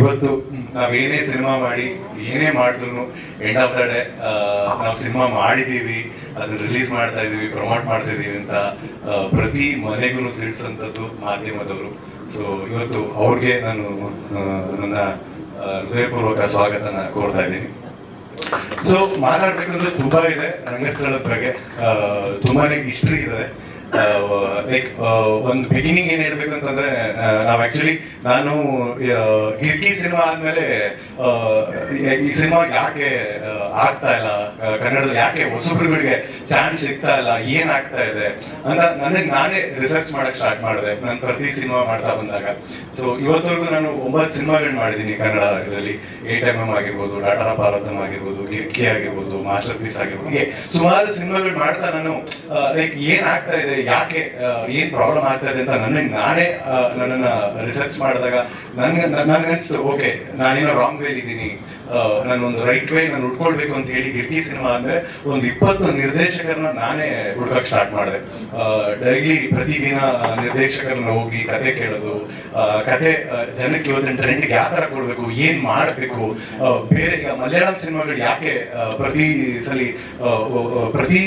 ಇವತ್ತು ನಾವೇನೇ ಸಿನಿಮಾ ಮಾಡಿ, ಏನೇ ಮಾಡಿದ್ರು ಎಂಡ್ ಆಫ್ ದ ಡೇ ನಾವು ಸಿನಿಮಾ ಮಾಡಿದ್ದೀವಿ ಅದನ್ನ ರಿಲೀಸ್ ಮಾಡ್ತಾ ಇದೀವಿ ಪ್ರಮೋಟ್ ಮಾಡ್ತಾ ಇದೀವಿ ಅಂತ ಪ್ರತಿ ಮನೆಗೂ ತಿಳಿಸೋಂಥದ್ದು ಮಾಧ್ಯಮದವರು. ಸೊ ಇವತ್ತು ಅವ್ರಿಗೆ ನಾನು ನನ್ನ ಹೃದಯಪೂರ್ವಕ ಸ್ವಾಗತನ ಕೋರ್ತಾ ಇದ್ದೀನಿ. ಸೊ ಮಾತಾಡ್ಬೇಕಂದ್ರೆ ತುಂಬಾ ಇದೆ, ರಂಗಸ್ಥಳದ ಬಗ್ಗೆ. ತುಂಬಾನೇ ಹಿಸ್ಟ್ರಿ ಇದೆ. ಲೈಕ್ ಒಂದು ಬಿಗಿನಿಂಗ್ ಏನ್ ಹೇಳ್ಬೇಕು ಅಂತಂದ್ರೆ ನಾವ್ ಆಕ್ಚುಲಿ ನಾನು ಕಿರ್ಕಿ ಸಿನಿಮಾ ಆದ್ಮೇಲೆ ಈ ಸಿನಿಮಾ ಯಾಕೆ ಆಗ್ತಾ ಇಲ್ಲ. ಕನ್ನಡದಲ್ಲಿ ಯಾಕೆ ಹೊಸಬ್ರುಗಳಿಗೆ ಚಾನ್ಸ್ ಸಿಗ್ತಾ ಇಲ್ಲ? ಏನ್ ಆಗ್ತಾ ಇದೆ? ಅಂತ ನನಗೆ ನಾನೇ ರಿಸರ್ಚ್ ಮಾಡಕ್ ಸ್ಟಾರ್ಟ್ ಮಾಡಿದೆ. ನಾನು ಪ್ರತಿ ಸಿನಿಮಾ ಮಾಡ್ತಾ ಬಂದಾಗ. ಸೊ ಇವತ್ತವರೆಗೂ ನಾನು ಒಂಬತ್ತು ಸಿನಿಮಾಗಳು ಮಾಡಿದ್ದೀನಿ ಕನ್ನಡ ಇದರಲ್ಲಿ. ಎಂ ಎಂ ಆಗಿರ್ಬೋದು ಡಾಟಾ ಪಾರ್ವತಂ ಆಗಿರ್ಬೋದು ಕಿರ್ಕಿ ಆಗಿರ್ಬೋದು ಮಾಸ್ಟರ್ ಪೀಸ್ ಆಗಿರ್ಬೋದು ಸುಮಾರು ಸಿನಿಮಾಗಳು ಮಾಡ್ತಾ ನಾನು ಲೈಕ್ ಏನ್ ಆಗ್ತಾ ಇದೆ, ಯಾಕೆ ಏನ್ ಪ್ರಾಬ್ಲಮ್ ಆಗ್ತಾ ಇದೆ ಅಂತ ನನಗೆ ನಾನೇ ನನ್ನನ್ನು ರಿಸರ್ಚ್ ಮಾಡಿದಾಗ ನನ್ಗೆ ನನಗನ್ಸ್ತು ಓಕೆ ನಾನೇನೋ ರಾಂಗ್ ವೇಲ್ ಇದ್ದೀನಿ ನಾನು ಒಂದು ರೈಟ್ ವೇ ನಾನು ಉಟ್ಕೊಳ್ಬೇಕು ಅಂತ ಹೇಳಿ ಗಿರ್ಕಿ ಸಿನಿಮಾ ಅಂದ್ರೆ ಒಂದು ಇಪ್ಪತ್ತು ನಿರ್ದೇಶಕರನ್ನ ನಾನೇ ಹುಡ್ಕಕ್ ಸ್ಟಾರ್ಟ್ ಮಾಡಿದೆ. ಡೈಲಿ ಪ್ರತಿದಿನ ನಿರ್ದೇಶಕರನ್ನ ಹೋಗಿ ಕತೆ ಕೇಳೋದು ಕತೆ ಜನಕ್ಕೆ ಇವತ್ತಿನ ಟ್ರೆಂಡ್ ಯಾವ ತರ ಕೊಡ್ಬೇಕು, ಏನ್ ಮಾಡಬೇಕು ಬೇರೆ ಈಗ ಮಲಯಾಳಂ ಸಿನಿಮಾಗಳು ಯಾಕೆ ಪ್ರತಿ ಸಲಿ ಪ್ರತಿ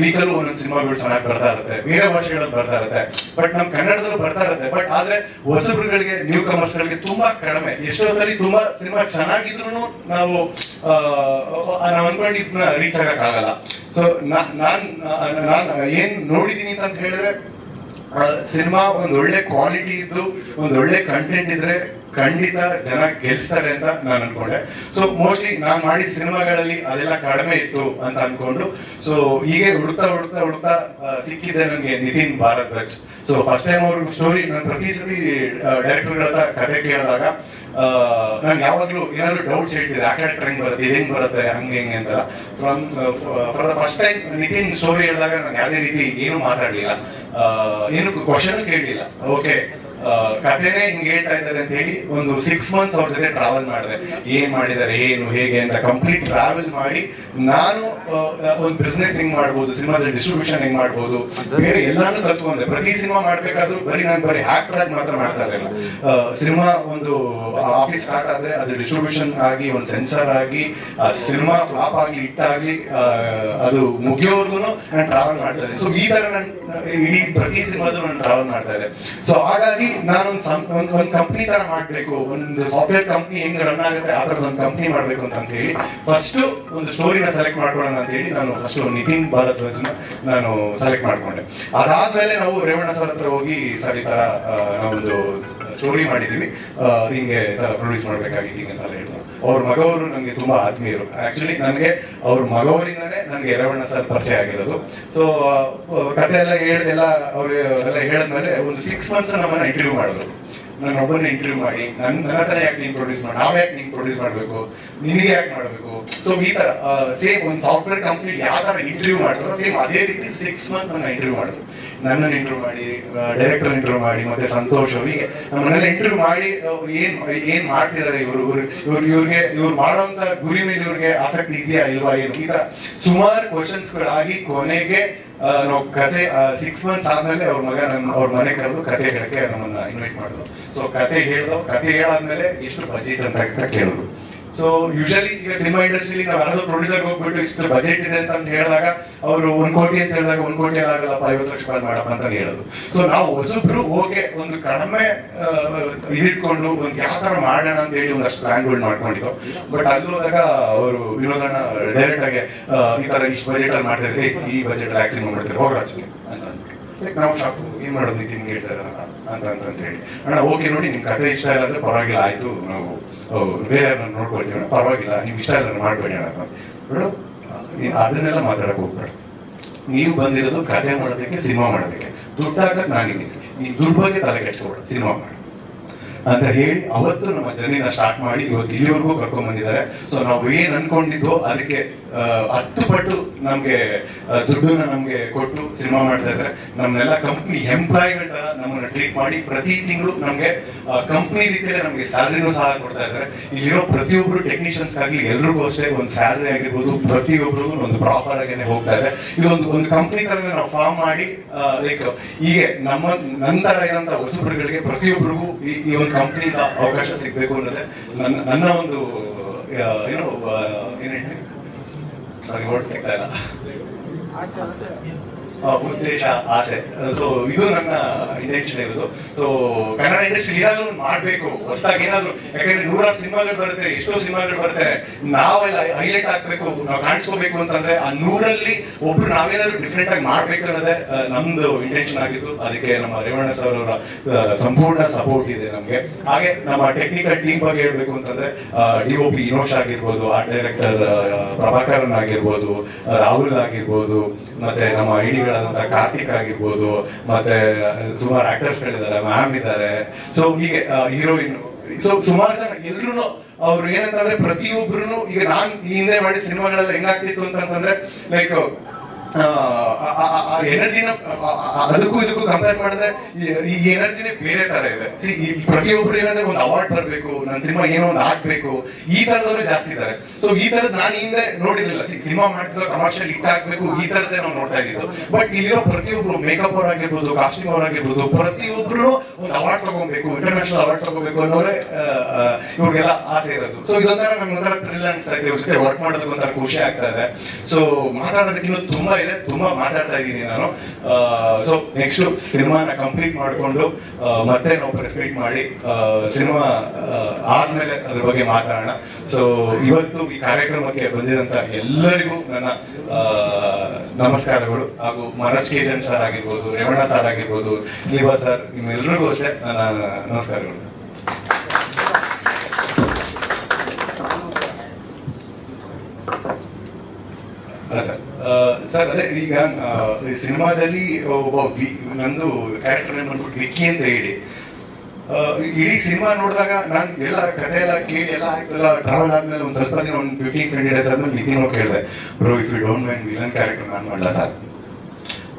ವೀಕಲ್ಲೂ ಒಂದೊಂದು ಸಿನಿಮಾಗಳು ಚೆನ್ನಾಗಿ ಬರ್ತಾ ಇರುತ್ತೆ. ಬೇರೆ ಭಾಷೆಗಳಲ್ಲಿ ಬರ್ತಾ ಇರುತ್ತೆ. ಬಟ್ ನಮ್ ಕನ್ನಡದಲ್ಲೂ ಬರ್ತಾ ಇರುತ್ತೆ. ಬಟ್ ಆದ್ರೆ ಹೊಸಬ್ರುಗಳಿಗೆ ನ್ಯೂ ಕಮರ್ಸ್ಗಳಿಗೆ ತುಂಬಾ ಕಡಿಮೆ. ಎಷ್ಟೋ ಸಲಿ ತುಂಬಾ ಸಿನಿಮಾ ಚೆನ್ನಾಗಿದ್ರು ನಾವು ನಾವು ಅನ್ಕೊಂಡಿದ್ನ ರೀಚ್ ಆಗಕ್ ಆಗಲ್ಲ. ಸೊ ನಾನ್ ನಾನ್ ಏನ್ ನೋಡಿದೀನಿ ಅಂತ ಹೇಳಿದ್ರೆ ಸಿನಿಮಾ ಒಂದ್ ಒಳ್ಳೆ ಕ್ವಾಲಿಟಿ ಇದ್ದು ಒಂದೊಳ್ಳೆ ಕಂಟೆಂಟ್ ಇದ್ರೆ ಖಂಡಿತ ಜನ ಗೆಲ್ಸ್ತಾರೆ ಅಂತ ನಾನು ಅನ್ಕೊಂಡೆ. ಸೊ ಮೋಸ್ಟ್ಲಿ ನಾನು ಮಾಡಿದ ಸಿನಿಮಾಗಳಲ್ಲಿ ಅದೆಲ್ಲ ಕಡಿಮೆ ಇತ್ತು ಅಂತ ಅನ್ಕೊಂಡು ಸೊ ಹೀಗೆ ಹುಡುಕ್ತಾ ಹುಡುಕ್ತಾ ಹುಡುಕ್ತಾ ಸಿಕ್ಕಿದೆ ನನಗೆ Nitin Bharadwaj so first time ಅವ್ರ ಸ್ಟೋರಿ ನಾನು ಪ್ರತಿ ಸತಿ ಡೈರೆಕ್ಟರ್ಗಳ ಕತೆ ಕೇಳಿದಾಗ ನಂಗೆ ಯಾವಾಗಲೂ ಏನಾದ್ರು ಡೌಟ್ಸ್ ಹೇಳ್ತಿದೆ, ಆ ಕ್ಯಾರೆಕ್ಟರ್ ಹೆಂಗ್ ಬರುತ್ತೆ, ಇದು ಹೆಂಗ್ ಬರುತ್ತೆ, ಹಂಗೆ ಹೆಂಗೆ ಅಂತ from far the first time Nitin story ಹೇಳಿದಾಗ ನಾನು ಯಾವುದೇ ರೀತಿ ಏನು ಮಾತಾಡ್ಲಿಲ್ಲ. ಏನು ಕ್ವಶನ್ ಕೇಳಲಿಲ್ಲ. ಓಕೆ ಕಥೆನೇ ಹಿಂಗ್ ಹೇಳ್ತಾ ಇದ್ದಾರೆ ಅಂತ ಹೇಳಿ ಒಂದು ಸಿಕ್ಸ್ ಮಂತ್ಸ್ ಅವ್ರ ಜೊತೆ ಟ್ರಾವೆಲ್ ಮಾಡಿದೆ. ಏನ್ ಮಾಡಿದ್ದಾರೆ ಏನು ಹೇಗೆ ಅಂತ ಕಂಪ್ಲೀಟ್ ಟ್ರಾವೆಲ್ ಮಾಡಿ ನಾನು ಒಂದು ಬಿಸ್ನೆಸ್ ಹೆಂಗ್ ಮಾಡ್ಬೋದು ಸಿನಿಮಾದ ಡಿಸ್ಟ್ರಿಬ್ಯೂಷನ್ ಹೆಂಗ್ ಮಾಡ್ಬೋದು ಬೇರೆ ಎಲ್ಲಾನು ಕಲ್ತ್ಕೊಂಡೆ ಪ್ರತಿ ಸಿನಿಮಾ ಮಾಡ್ಬೇಕಾದ್ರೂ ಬರೀ ನಾನು ಬರೀ ಆಕ್ಟರ್ ಆಗಿ ಮಾತ್ರ ಮಾಡ್ತಾ ಇರಲಿಲ್ಲ. ಸಿನಿಮಾ ಒಂದು ಆಫೀಸ್ ಸ್ಟಾರ್ಟ್ ಆದ್ರೆ ಅದು ಡಿಸ್ಟ್ರಿಬ್ಯೂಷನ್ ಆಗಿ ಒಂದು ಸೆನ್ಸರ್ ಆಗಿ ಸಿನಿಮಾ ಫ್ಲಾಪ್ ಆಗ್ಲಿ ಆ, ಅದು ಮುಗಿಯೋವರೆಗೂ ನಾನು ಟ್ರಾವೆಲ್ ಮಾಡ್ತಾ ಇದ್ದೆ ಸೊ ಈ ತರ ನಾನು ಇಡೀ ಪ್ರತಿ ಸಿನಿಮಾದ್ರು ನಾನು ಟ್ರಾವೆಲ್ ಮಾಡ್ತಾ ಇದ್ದೆ. ಸೊ ಹಾಗಾಗಿ ನಾನೊಂದು ಒಂದು ಒಂದು ಕಂಪ್ನಿ ತರ ಮಾಡ್ಬೇಕು. ಒಂದು ಸಾಫ್ಟ್ವೇರ್ ಕಂಪ್ನಿ ಹೆಂಗ್ ರನ್ ಆಗುತ್ತೆ, ಆ ಒಂದು ಕಂಪ್ನಿ ಮಾಡ್ಬೇಕು ಅಂತ ಹೇಳಿ ಫಸ್ಟ್ ಒಂದು ಸ್ಟೋರಿನ ಸೆಲೆಕ್ಟ್ ಮಾಡ್ಕೊಳ್ಳೋಣ ಅಂತ ಹೇಳಿ ನಾನು ಫಸ್ಟ್ ನಿತಿನ್ ಭಾರದ್ವಾಜ್ನ ನಾನು ಸೆಲೆಕ್ಟ್ ಮಾಡ್ಕೊಂಡೆ. ಅದಾದ್ಮೇಲೆ ನಾವು ರೇವಣ್ಣ ಸರ್ ಹತ್ರ ಹೋಗಿ ಸರ್ ಈ ತರ ನಾವೊಂದು ಸ್ಟೋರಿ ಮಾಡಿದೀವಿ ಹಿಂಗೆ ತರ ಪ್ರೊಡ್ಯೂಸ್ ಮಾಡ್ಬೇಕಾಗಿತ್ತು ಹಿಂಗಂತೆಲ್ಲ ಹೇಳ್ತಾರೆ ಅವ್ರ ಮಗವರು ನನಗೆ ತುಂಬಾ ಆತ್ಮೀಯರು. ಆಕ್ಚುಲಿ ನನಗೆ ಅವ್ರ ಮಗವರಿಂದನೇ ನನಗೆ ಯರವಣ್ಣ ಸರ್ ಪರಿಚಯ ಆಗಿರೋದು. ಸೊ ಕತೆ ಎಲ್ಲ ಹೇಳ್ದೆಲ್ಲ ಅವ್ರು ಎಲ್ಲ ಹೇಳಿದ್ಮೇಲೆ ಒಂದು ಸಿಕ್ಸ್ ಮಂತ್ಸ್ ನಮ್ಮನ್ನ ಇಂಟರ್ವ್ಯೂ ಮಾಡಿದ್ರು. ನಾನು ಒಬ್ಬನ ಇಂಟರ್ವ್ಯೂ ಮಾಡಿ, ನನ್ ನನ್ನ ತರ ಯಾಕೆ ನೀನ್ ಪ್ರೊಡ್ಯೂಸ್ ಮಾಡಿ ನಾವ್ ಯಾಕೆ ನೀನ್ ಪ್ರೊಡ್ಯೂಸ್ ಮಾಡಬೇಕು? ನಿನಗೆ ಯಾಕೆ ಮಾಡಬೇಕು? ಸೊ ಈ ತರ ಸೇಮ್ ಒಂದು ಸಾಫ್ಟ್ವೇರ್ ಕಂಪ್ನಿ ಯಾವ ತರ ಇಂಟರ್ವ್ಯೂ ಮಾಡ್ತಾರೋ ಸೇಮ್ ಅದೇ ರೀತಿ ಸಿಕ್ಸ್ ಮಂತ್ ನನ್ನ ಇಂಟರ್ವ್ಯೂ ಮಾಡಿದ್ರು ನನ್ನನ್ನು ಇಂಟರ್ವ್ಯೂ ಮಾಡಿ ಡೈರೆಕ್ಟರ್ ಇಂಟರ್ವ್ಯೂ ಮಾಡಿ, ಮತ್ತೆ ಸಂತೋಷ್ ಅವರಿಗೆ ಮನೇಲಿ ಇಂಟರ್ವ್ಯೂ ಮಾಡಿ ಏನು ಏನ್ ಮಾಡ್ತಿದ್ದಾರೆ ಇವರು ಇವ್ರು ಇವ್ರು ಇವ್ರಿಗೆ ಇವ್ರು ಮಾಡುವಂತ ಗುರಿ ಮೇಲೆ ಇವ್ರಿಗೆ ಆಸಕ್ತಿ ಇದೆಯಾ ಇಲ್ವಾ ಏನು? ಈ ತರ ಸುಮಾರು ಕ್ವಶನ್ಸ್ಗಳಾಗಿ ಕೊನೆಗೆ ನಾವು ಕತೆ ಸಿಕ್ಸ್ ಮಂತ್ಸ್ ಆದ್ಮೇಲೆ ಅವ್ರ ಮಗ ನನ್ನ ಅವ್ರ ಮನೆ ಕರೆದು ಕತೆ ಹೇಳಕ್ಕೆ ನಮ್ಮನ್ನ ಇನ್ವೈಟ್ ಮಾಡಿದ್ರು. ಸೊ ಕತೆ ಹೇಳ್ದು ಕತೆ ಹೇಳಾದ್ಮೇಲೆ ಇಷ್ಟು ಬಜೆಟ್ ಅಂತ ಕೇಳಿದ್ರು. ಸೊ ಯೂಶಲಿ ಈಗ ಸಿನಿಮಾ ಇಂಡಸ್ಟ್ರಿಲಿ ನಾವು ಯಾರಾದ್ರೂ ಪ್ರೊಡ್ಯೂಸರ್ ಹೋಗ್ಬಿಟ್ಟು ಇಷ್ಟು ಬಜೆಟ್ ಇದೆ ಅಂತ ಹೇಳಿದಾಗ ಅವರು ಒಂದ್ ಕೋಟಿ ಅಂತ ಹೇಳಿದಾಗ ಒಂದ್ ಕೋಟಿ ಆಗಲ್ಲಪ್ಪ ಐವತ್ತು ಲಕ್ಷ ರೂಪಾಯಿ ಮಾಡಪ್ಪ ಅಂತ ಹೇಳೋದು. ಸೊ ನಾವು ಹೊಸಬ್ರು ಓಕೆ ಒಂದು ಕಡಿಮೆ ಇದಿಟ್ಕೊಂಡು ಒಂದು ಯಾವ ತರ ಮಾಡೋಣ ಅಂತ ಹೇಳಿ ಒಂದಷ್ಟು ಪ್ಲಾನ್ಗಳು ಮಾಡ್ಕೊಂಡಿದ್ದೋ ಬಟ್ ಅಲ್ಲಿ ಹೋದಾಗ ಅವರು ವಿನೋದಣ್ಣ ಡೈರೆಕ್ಟ್ ಆಗಿ ಈ ತರ ಇಷ್ಟು ಬಜೆಟ್ ಅಲ್ಲಿ ಮಾಡ್ತಾ ಇದ್ರೆ ಈ ಬಜೆಟ್ ಮ್ಯಾಕ್ಸಿಮಮ್ ಮಾಡ್ತಾರೆ. ಹೋಗ್ರಾಜ್ ಅಂತ ಲೈಕ್ ನಾವು ಶಾಪ್ ಏನ್ ಮಾಡೋದು ನೀತಿ ಹಿಂಗೆ ಹೇಳ್ತಾ ಇದಾರಲ್ಲ ಅಂತ ಅಂತ ಹೇಳಿ. ಅಣ್ಣ ಓಕೆ ನೋಡಿ ನಿಮ್ ಕತೆ ಇಷ್ಟ ಇಲ್ಲ ಅಂದ್ರೆ ಪರವಾಗಿಲ್ಲ, ಆಯ್ತು, ನಾವು ಬೇರೆ ನೋಡ್ಕೊಳ್ತೀವಿ ಅಣ್ಣ. ಪರವಾಗಿಲ್ಲ ನಿಮ್ ಇಷ್ಟ ಇಲ್ಲ ಮಾಡ್ಬೇಡಿ ಅಣ್ಣ ನೋಡು ನೀನ್ ಅದನ್ನೆಲ್ಲ ಮಾತಾಡಕ್ ಹೋಗ್ಬೇಡ. ನೀವು ಬಂದಿರೋದು ಕತೆ ಮಾಡೋದಕ್ಕೆ, ಸಿನಿಮಾ ಮಾಡೋದಕ್ಕೆ. ದುಡ್ಡು ಹಾಕಕ್ ನಾನಿದ್ದೀನಿ ನೀವು ದುಡ್ಡು ತಲೆ ಕೆಡಿಸ್ಕೊಡ ಸಿನಿಮಾ ಮಾಡಿ. ಅಂತ ಹೇಳಿ ಅವತ್ತು ನಮ್ಮ ಜರ್ನಿನ ಸ್ಟಾರ್ಟ್ ಮಾಡಿ ಇವತ್ತು ಇಲ್ಲಿವರೆಗೂ ಕರ್ಕೊಂಡ್ ಬಂದಿದ್ದಾರೆ. ಸೊ ನಾವು ಏನ್ ಅನ್ಕೊಂಡಿದ್ದೋ ಅದಕ್ಕೆ ಹತ್ತು ಪಟ್ಟು ನಮ್ಗೆ ದುಡ್ಡನ್ನ ನಮ್ಗೆ ಕೊಟ್ಟು ಸಿನಿಮಾ ಮಾಡ್ತಾ ಇದ್ದಾರೆ. ನಮ್ಮನ್ನೆಲ್ಲ ಕಂಪ್ನಿ ಎಂಪ್ಲಾಯ್ಮೆಂಟ್ ತರ ನಮ್ಮನ್ನ ಟ್ರೀಟ್ ಮಾಡಿ ಪ್ರತಿ ತಿಂಗಳು ನಮ್ಗೆ ಕಂಪ್ನಿ ರೀತಿಯಲ್ಲಿ ನಮ್ಗೆ ಸ್ಯಾಲ್ರಿನೂ ಸಹ ಕೊಡ್ತಾ ಇದ್ದಾರೆ. ಇಲ್ಲಿರೋ ಪ್ರತಿಯೊಬ್ಬರು ಟೆಕ್ನಿಷಿಯನ್ಸ್ ಆಗಲಿ ಎಲ್ರಿಗೂ ಅಷ್ಟೇ ಒಂದು ಸ್ಯಾಲ್ರಿ ಆಗಿರ್ಬೋದು ಪ್ರತಿಯೊಬ್ಬರಿಗೂ ಒಂದು ಪ್ರಾಪರ್ ಆಗೇನೆ ಹೋಗ್ತಾ ಇದೆ. ಇದೊಂದು, ಒಂದು ಕಂಪ್ನಿ ತರ ನಾವು ಫಾರ್ಮ್ ಮಾಡಿ ಲೈಕ್ ಹೀಗೆ ನಮ್ಮ ನಂತರ ಏನಂತ ಹೊಸಬ್ರುಗಳಿಗೆ ಪ್ರತಿಯೊಬ್ಬರಿಗೂ ಈ ಒಂದು ಕಂಪ್ನಿಯಿಂದ ಅವಕಾಶ ಸಿಗಬೇಕು ಅನ್ನೋದೇ ನನ್ನ ನನ್ನ ಒಂದು ಏನು ಏನ್ ಹೇಳ್ತೀನಿ ಸಾರಿ ವರ್ಡ್ ಸಿಗ್ತಾ ಇಲ್ಲ ಆ, ಉದ್ದೇಶ, ಆಸೆ. ಸೊ ಇದು ನನ್ನ ಇಂಟೆನ್ಷನ್ ಇರೋದು. ಸೊ ಕನ್ನಡ ಇಂಡಸ್ಟ್ರಿ ಏನಾದ್ರು ಮಾಡ್ಬೇಕು, ಹೊಸದಾಗಿ ಏನಾದ್ರು, ಯಾಕಂದ್ರೆ ನೂರಾರು ಸಿನಿಮಾಗಳು ಬರುತ್ತೆ, ಎಷ್ಟೋ ಸಿನಿಮಾಗಳು ಬರುತ್ತೆ. ನಾವೆಲ್ಲ ಹೈಲೈಟ್ ಆಗ್ಬೇಕು, ನಾವು ಕಾಣಿಸ್ಕೋಬೇಕು ಅಂತಂದ್ರೆ ಆ ನೂರಲ್ಲಿ ಒಬ್ರು ನಾವೇನಾದ್ರು ಡಿಫ್ರೆಂಟ್ ಆಗಿ ಮಾಡ್ಬೇಕು ಅನ್ನೋದೇ ನಮ್ದು ಇಂಟೆನ್ಷನ್ ಆಗಿತ್ತು. ಅದಕ್ಕೆ ನಮ್ಮ ರೇವಣ್ಣ ಸರ್ ಅವರ ಸಂಪೂರ್ಣ ಸಪೋರ್ಟ್ ಇದೆ ನಮ್ಗೆ. ಹಾಗೆ ನಮ್ಮ ಟೆಕ್ನಿಕಲ್ ಟೀಮ್ ಬಗ್ಗೆ ಹೇಳ್ಬೇಕು ಅಂತಂದ್ರೆ ಡಿ ಒ ಪಿ ಇನೋಶ್ ಆಗಿರ್ಬೋದು ಆರ್ಟ್ ಡೈರೆಕ್ಟರ್ ಪ್ರಭಾಕರನ್ ಆಗಿರ್ಬೋದು ರಾಹುಲ್ ಆಗಿರ್ಬೋದು, ಮತ್ತೆ ನಮ್ಮ ಐಡಿಗಳಾದಂತ ಕಾರ್ತಿಕ್ ಆಗಿರ್ಬೋದು, ಮತ್ತೆ ಸುಮಾರು ಆಕ್ಟರ್ಸ್ ಗಳಿದ್ದಾರೆ ಮ್ಯಾಮ್ ಇದ್ದಾರೆ. ಸೊ ಹೀಗೆ ಹೀರೋಯಿನ್ ಸೊ ಸುಮಾರು ಜನ ಎಲ್ರು ಅವ್ರು ಏನಂತಂದ್ರೆ ಪ್ರತಿಯೊಬ್ರು ಈಗ ನಾನ್ ಹಿಂದೆ ಮಾಡಿದ ಸಿನಿಮಾಗಳೆಲ್ಲ ಹೆಂಗಾಗ್ತಿತ್ತು ಅಂತಂದ್ರೆ ಲೈಕ್ ಎನರ್ಜಿನ ಅದಕ್ಕೂ ಇದಕ್ಕೂ ಕಂಪೇರ್ ಮಾಡಿದ್ರೆ ಈ- ಎನರ್ಜಿನೇ ಬೇರೆ ತರ ಇದೆ. ಈ ಪ್ರತಿಯೊಬ್ರು ಏನಂದ್ರೆ ಒಂದು ಅವಾರ್ಡ್ ಬರಬೇಕು ನನ್ನ ಸಿನಿಮಾ ಏನೋ ಒಂದು ಆಗ್ಬೇಕು, ಈ ತರದವ್ರೆ ಜಾಸ್ತಿ ಇದ್ದಾರೆ ಸೊ ಈ ತರದ್ ನಾನು ಹಿಂದೆ ನೋಡಿರ್ಲಿಲ್ಲ. ಸಿನಿಮಾ ಮಾಡ್ತಿದ್ದ ಕಮರ್ಷಿಯಲ್ ಹಿಟ್ ಆಗ್ಬೇಕು, ಈ ತರದೇ ನಾವು ನೋಡ್ತಾ ಇದ್ದಿದ್ದು. ಬಟ್ ಇಲ್ಲಿರೋ ಪ್ರತಿಯೊಬ್ರು ಮೇಕಪ್ ಅವ್ರ ಆಗಿರ್ಬೋದು ಕಾಸ್ಟ್ಯೂಮ್ ಅವ್ರ ಆಗಿರ್ಬೋದು ಪ್ರತಿಯೊಬ್ರು ಒಂದು ಅವಾರ್ಡ್ ತಗೋಬೇಕು ಇಂಟರ್ನ್ಯಾಷನಲ್ ಅವಾರ್ಡ್ ತಗೋಬೇಕು ಅನ್ನೋರೆ ಇವ್ರಿಗೆಲ್ಲ ಆಸೆ ಇರೋದು. ಸೊ ಇದೊಂಥರ ನಮ್ಗೆ ಒಂಥರ ಥ್ರಿಲ್ ಅನಿಸ್ತಾ ಇದೆ. ವರ್ಕ್ ಮಾಡೋದಕ್ಕೆ ಒಂಥರ ಖುಷಿ ಆಗ್ತಾ ಇದೆ. ಸೊ ಮಾತಾಡೋದಕ್ಕಿನ್ನೂ ತುಂಬಾ ಇದೆ, ತುಂಬಾ ಮಾತಾಡ್ತಾ ಇದ್ದೀನಿ ನಾನು. ಸೊ ನೆಕ್ಸ್ಟ್ ಸಿನಿಮಾನ ಕಂಪ್ಲೀಟ್ ಮಾಡಿಕೊಂಡು ಮತ್ತೆ ನಾವು ಪ್ರೆಸ್ ಮೀಟ್ ಮಾಡಿ ಸಿನಿಮಾ ಆದ್ಮೇಲೆ ಅದ್ರ ಬಗ್ಗೆ ಮಾತಾಡೋಣ. ಸೊ ಇವತ್ತು ಈ ಕಾರ್ಯಕ್ರಮಕ್ಕೆ ಬಂದಿರಂತ ಎಲ್ಲರಿಗೂ ನನ್ನ ನಮಸ್ಕಾರಗಳು. ಹಾಗೂ ಮನೋಜ್ ಕೇಜನ್ ಸರ್ ಆಗಿರ್ಬೋದು, ರೇವಣ್ಣ ಸರ್ ಆಗಿರ್ಬೋದು ಲಿಬಾ ಸರ್ ನಿಮ್ಮೆಲ್ಲರಿಗೂ ಅಷ್ಟೇ ನನ್ನ ನಮಸ್ಕಾರಗಳು ಸರ್ ಅಲ್ಲ ಸರ್ ಆ, ಸರ್, ಅದೇ ಈಗ ಸಿನಿಮಾದಲ್ಲಿ ಒಬ್ಬ ವಿ, ನಂದು ಕ್ಯಾರೆಕ್ಟರ್ ನೇಮ್ ಬಂದ್ಬಿಟ್ಟು ವಿಕ್ಕಿ ಅಂತ ಹೇಳಿ. ಇಡೀ ಸಿನಿಮಾ ನೋಡಿದಾಗ ನಾನು ಎಲ್ಲ ಕಥೆ ಎಲ್ಲ ಕೇಳಿ ಎಲ್ಲ ಆಯ್ತಲ್ಲ ಟ್ರಾವೆಲ್ ಆದ್ಮೇಲೆ ಒಂದು ಸ್ವಲ್ಪ ದಿನ, ಒಂದು ಫಿಫ್ಟೀನ್ ಟ್ವೆಂಟಿ ಡೇಸ್ ಆದ್ಮೇಲೆ ನಿತಿನ್ ಕೇಳಿದೆ. Bro if you don't mind villain character ನಾನು ಮಾಡಲ್ಲ ಸರ್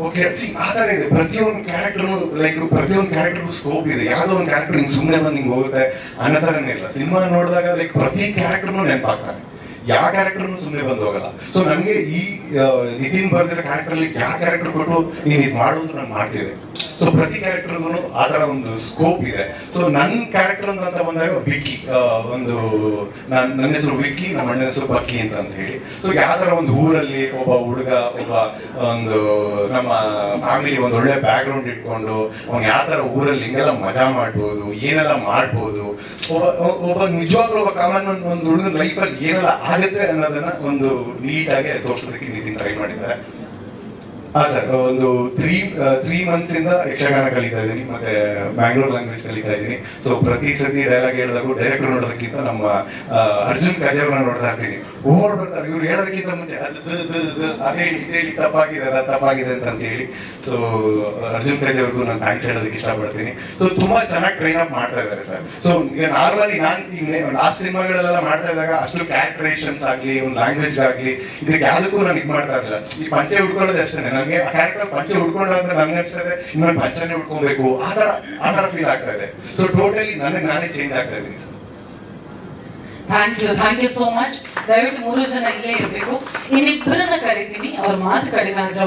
ಓಕೆ ಸಿ ಆ ಥರ ಇದೆ. ಪ್ರತಿಯೊಂದು ಕ್ಯಾರೆಕ್ಟರ್ನು ಲೈಕ್ ಪ್ರತಿಯೊಂದು ಕ್ಯಾರೆಕ್ಟರ್ಗೂ ಸ್ಕೋಪ್ ಇದೆ. ಯಾವುದೋ ಒಂದು ಕ್ಯಾರೆಕ್ಟರ್ ಹಿಂಗೆ ಸುಮ್ಮನೆ ಬಂದು ಹಿಂಗೆ ಹೋಗುತ್ತೆ ಅನ್ನೋ ಥರನೇ ಇಲ್ಲ. ಸಿನಿಮಾ ನೋಡಿದಾಗ ಲೈಕ್ ಪ್ರತಿ ಕ್ಯಾರೆಕ್ಟರ್ನು ನೆನಪಾಗ್ತಾನೆ ಯಾವ ಕ್ಯಾರೆಕ್ಟರ್ನು ಸುಮ್ಮನೆ ಬಂದು ಹೋಗಲ್ಲ. ಸೊ ನಮಗೆ ಈ ನಿತಿನ್ ಬರ್ದಿರೋ ಕ್ಯಾರೆಕ್ಟರ್ ಯಾವ ಕ್ಯಾರೆಕ್ಟರ್ ಕೊಟ್ಟು ನೀನು ಇದು ಮಾಡು ಅಂತ ನಾನು ಮಾಡ್ತಿದ್ದೆ. ಸೊ ಪ್ರತಿ ಕ್ಯಾರೆಕ್ಟರ್ಗೂ ಆ ಥರ ಒಂದು ಸ್ಕೋಪ್ ಇದೆ. ಸೊ ನನ್ನ ಕ್ಯಾರೆಕ್ಟರ್ ಅಂತ ಬಂದಾಗ ವಿಕ್ಕಿ ಒಂದು ನಾನು, ನನ್ನ ಹೆಸರು ವಿಕ್ಕಿ ನಮ್ಮ ಅಣ್ಣನ ಹೆಸರು ಬಕ್ಕಿ ಅಂತ ಅಂತ ಹೇಳಿ. ಸೊ ಯಾವ ಥರ ಒಂದು ಊರಲ್ಲಿ ಒಬ್ಬ ಹುಡುಗ, ಒಬ್ಬ, ಒಂದು ನಮ್ಮ ಫ್ಯಾಮಿಲಿ ಒಂದು ಒಳ್ಳೆ ಬ್ಯಾಕ್ಗ್ರೌಂಡ್ ಇಟ್ಕೊಂಡು ಅವ್ನು ಯಾವ ಥರ ಊರಲ್ಲಿ ಹಿಂಗೆಲ್ಲ ಮಜಾ ಮಾಡ್ಬೋದು, ಏನೆಲ್ಲ ಮಾಡ್ಬೋದು, ಒಬ್ಬ ಒಬ್ಬ ನಿಜವಾಗ್ಲೂ ಒಬ್ಬ ಕಾಮನ್ ಒಂದು ಹುಡುಗನ ಲೈಫಲ್ಲಿ ಏನೆಲ್ಲ ಆಗುತ್ತೆ ಅನ್ನೋದನ್ನ ಒಂದು ನೀಟಾಗಿ ತೋರಿಸೋದಕ್ಕೆ ನಿತಿನ್ ಟ್ರೈ ಮಾಡಿದ್ದಾರೆ. ಹಾ, ಸರ್, ಒಂದು ತ್ರೀ ತ್ರೀ ಮಂತ್ಸ್ ಇಂದ ಯಕ್ಷಗಾನ ಕಲಿತಾ ಇದ್ದೀನಿ, ಮತ್ತೆ ಬ್ಯಾಂಗ್ಳೂರ್ ಲ್ಯಾಂಗ್ವೇಜ್ ಕಲಿತಾ ಇದ್ದೀನಿ. ಸೊ ಪ್ರತಿ ಸತಿ ಡೈಲಾಗ್ ಹೇಳಿದಾಗೂ ಡೈರೆಕ್ಟರ್ ನೋಡೋದಕ್ಕಿಂತ ನಮ್ಮ ಅರ್ಜುನ್ ಕಜೇವ್ರನ್ನ ನೋಡ್ತಾ ಇರ್ತೀನಿ. ಓವರ್ ಬರ್ತಾರೆ, ಇವ್ರು ಹೇಳೋದಕ್ಕಿಂತ ಮುಂಚೆ, ಅದು ಅದೇಳಿ ಇದೇಳಿ ತಪ್ಪಾಗಿದೆ ಅದ ತಪ್ಪಾಗಿದೆ ಅಂತ ಹೇಳಿ. ಸೊ ಅರ್ಜುನ್ ಕಜೇವ್ರಿಗೂ ನಾನು ಥ್ಯಾಂಕ್ಸ್ ಹೇಳೋದಕ್ಕೆ ಇಷ್ಟಪಡ್ತೀನಿ. ಸೊ ತುಂಬಾ ಚೆನ್ನಾಗಿ ಟ್ರೈನ್ ಅಪ್ ಮಾಡ್ತಾ ಇದ್ದಾರೆ, ಸರ್. ಸೊ ನಾರ್ಮಲಿ ನಾನು ಲಾಸ್ಟ್ ಸಿನಿಮಾಗಳೆಲ್ಲ ಮಾಡ್ತಾ ಇದ್ದಾಗ ಅಷ್ಟು ಕ್ಯಾರೆಕ್ಟರೇಷನ್ಸ್ ಆಗಲಿ, ಒಂದು ಲ್ಯಾಂಗ್ವೇಜ್ ಆಗಲಿ, ಇದಕ್ಕೆ ಯಾವುದಕ್ಕೂ ನಾನು ಇದು ಮಾಡ್ತಾ ಇರಲಿಲ್ಲ. ಈ ಪಂಚೆ ಹುಡ್ಕೊಳ್ಳೋದು ಅಷ್ಟೇ ನನಗೆ ಆ ಕ್ಯಾರೆಕ್ಟರ್ ಪಂಚೆ ಹುಡ್ಕೊಂಡಾದ್ರೆ ನನಗೆ ಅನ್ಸ್ತದೆ ಇನ್ನೊಂದು ಪಂಚನೆ ಹುಡ್ಕೊಬೇಕು. ಆ ತರ ಆ ತರ ಫೀಲ್ ಆಗ್ತಾ ಇದೆ. ಸೊ ಟೋಟಲಿ ನನಗೆ ನಾನೇ ಚೇಂಜ್ ಆಗ್ತಾ ಇದ್ದೀನಿ sir. Thank you thank you so much ದಯವಿಟ್ಟು ಮೂರು ಜನ ಇಲ್ಲೇ ಇರಬೇಕು. ಇನ್ನಿಬ್ಬರನ್ನ ಕರಿತೀನಿ. ಅವ್ರ ಮಾತು ಕಡಿಮೆ ಆದ್ರೆ